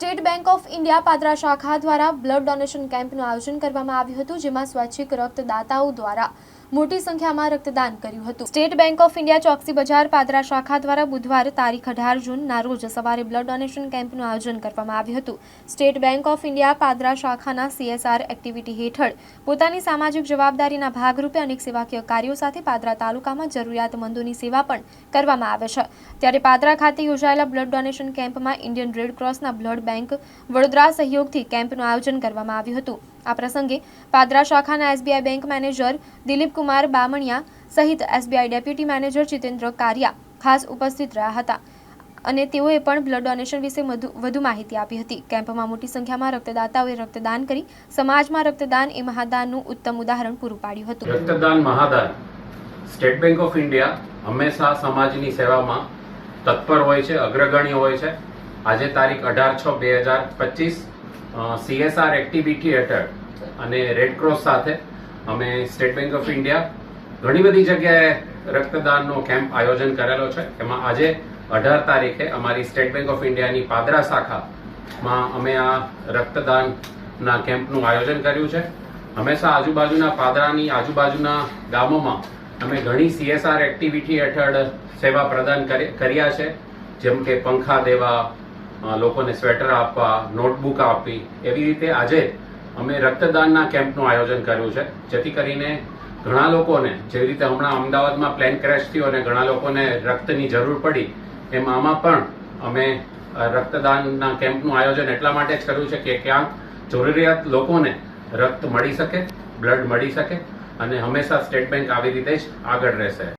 State Bank of India Padra શાખા દ્વારા blood donation કેમ્પનું આયોજન કરવામાં આવ્યું હતું, જેમાં સ્વૈચ્છિક રક્તદાતાઓ દ્વારા મોટી સંખ્યામાં રક્તદાન કર્યું હતું. State Bank of India Choksi Bazar Padra શાખા દ્વારા બુધવાર તારીખ અઢાર જૂનના રોજ સવારે બ્લડ ડોનેશન કેમ્પનું આયોજન કરવામાં આવ્યું હતું. State Bank of India Padra શાખાના સીએસઆર એક્ટિવિટી હેઠળ પોતાની સામાજિક જવાબદારીના ભાગરૂપે અનેક સેવાકીય કાર્યો સાથે પાદરા તાલુકામાં જરૂરિયાતમંદોની સેવા પણ કરવામાં આવે છે. ત્યારે પાદરા ખાતે યોજાયેલા બ્લડ ડોનેશન કેમ્પમાં ઇન્ડિયન રેડ ક્રોસના બ્લડ બેંક વડોદરા સહયોગથી કેમ્પનું આયોજન કરવામાં આવ્યું હતું. આ પ્રસંગે પાદરા શાખાના SBI bank manager Dilip Kumar Bamaniya સહિત SBI deputy manager Jitendra Kariya ખાસ ઉપસ્થિત રહ્યા હતા અને તેઓએ પણ બ્લડ ડોનેશન વિશે વધુ માહિતી આપી હતી. કેમ્પમાં મોટી સંખ્યામાં રક્તદાતાઓએ રક્તદાન કરી સમાજમાં રક્તદાન એ મહાદાનનું ઉત્તમ ઉદાહરણ પૂરું પાડ્યું હતું. રક્તદાન મહાદાન. સ્ટેટ બેંક ઓફ ઇન્ડિયા હંમેશા સમાજની સેવામાં તત્પર હોય છે, અગ્રગણ્ય હોય છે. આજે તારીખ અઢાર છ બે હજાર પચીસ સીએસઆર એક્ટિવિટી હેઠળ અને રેડ ક્રોસ સાથે અમે સ્ટેટ બેંક ઓફ ઇન્ડિયા ઘણી બધી જગ્યાએ રક્તદાનનો કેમ્પ આયોજન કરેલો છે. એમાં આજે અઢાર તારીખે અમારી સ્ટેટ બેંક ઓફ ઇન્ડિયાની પાદરા શાખામાં અમે આ રક્તદાનના કેમ્પનું આયોજન કર્યું છે. હંમેશા આજુબાજુના પાદરાની આજુબાજુના ગામોમાં અમે ઘણી સીએસઆર એક્ટિવિટી હેઠળ સેવા પ્રદાન કરી- કર્યા છે. જેમ કે પંખા દેવા લોકોને સ્વેટર આપવા, નોટબુક આપવી, એવી રીતે આજે અમે રક્તદાનના કેમ્પનું આયોજન કર્યું છે. જેથી કરીને ઘણા લોકોને, જેવી રીતે હમણાં અમદાવાદમાં પ્લેન ક્રેશ થયો અને ઘણા લોકોને રક્તની જરૂર પડી, એમ આમાં પણ અમે રક્તદાનના કેમ્પનું આયોજન એટલા માટે જ કર્યું છે કે ક્યાંક જરૂરિયાત લોકોને રક્ત મળી શકે, બ્લડ મળી શકે અને હંમેશા સ્ટેટ બેંક આવી રીતે જ આગળ રહેશે.